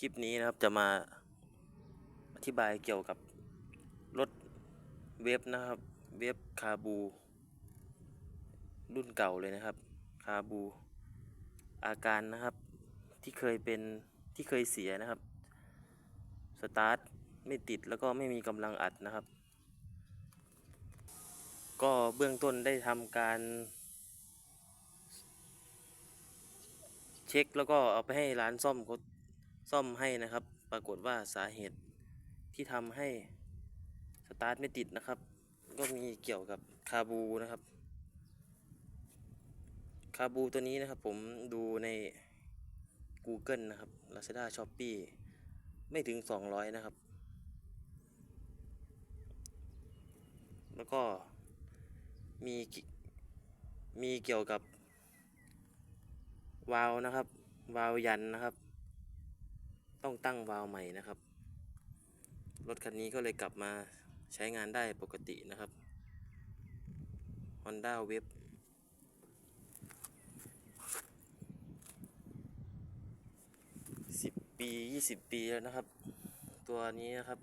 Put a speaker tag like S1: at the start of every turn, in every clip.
S1: คลิปนี้นะครับจะมาอธิบายเกี่ยวกับรถเวฟนะครับ เวฟคาบู รุ่นเก่าเลยนะครับ คาบู อาการนะครับที่เคยเป็นที่เคยเสียนะครับ สตาร์ทไม่ติดแล้วก็ไม่มีกำลังอัดนะครับ ก็เบื้องต้นได้ทำการ เช็คแล้วก็เอาไปให้ร้านซ่อมเขา ซ่อมให้นะครับ ปรากฏว่าสาเหตุที่ทำให้สตาร์ทไม่ติดนะครับ ก็มีเกี่ยวกับคาบูนะครับ คาบูตัวนี้นะครับผมดูใน Google นะครับ Lazada Shopee ไม่ถึง 200 นะครับ แล้วก็มีมีเกี่ยวกับวาล์วนะครับ วาล์วยันนะครับ ต้องตั้งวาล์วใหม่นะครับ รถคันนี้ก็เลยกลับมาใช้งานได้ปกตินะครับ Honda w a v สิบปียี่สิบปีแล้วนะครับ ตัวนี้นะครับ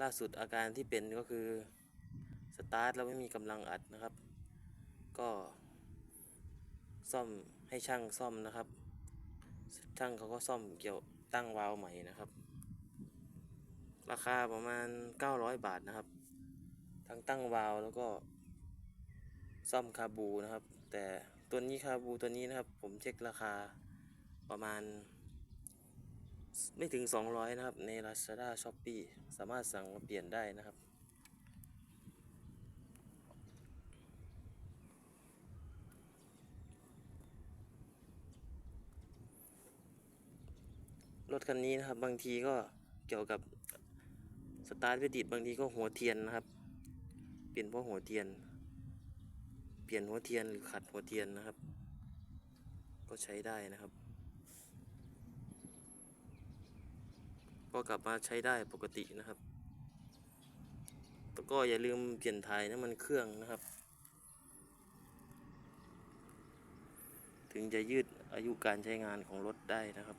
S1: ล่าสุดอาการที่เป็นก็คือ สตาร์ทแล้วไม่มีกำลังอัดนะครับ ก็ซ่อมให้ช่างซ่อมนะครับ ช่างเขาก็ซ่อมเกี่ยวตั้งวาล์วใหม่นะครับ ราคาประมาณ 900 บาทนะครับ ทั้งตั้งวาล์วแล้วก็ซ่อมคาบูนะครับ แต่ตัวนี้คาบูตัวนี้นะครับ ผมเช็คราคาประมาณ ไม่ถึง 200 นะครับ ใน Lazada Shopee สามารถสั่งมาเปลี่ยนได้นะครับ รถคันนี้นะครับ บางทีก็เกี่ยวกับสตาร์ทไม่ติดบางทีก็หัวเทียนนะครับ เปลี่ยนเพราะหัวเทียน เปลี่ยนหัวเทียนหรือขัดหัวเทียนนะครับ ก็ใช้ได้นะครับ ก็กลับมาใช้ได้ปกตินะครับแล้วก็อย่าลืมเปลี่ยนถ่ายน้ำมันเครื่องนะครับ ถึงจะยืดอายุการใช้งานของรถได้นะครับ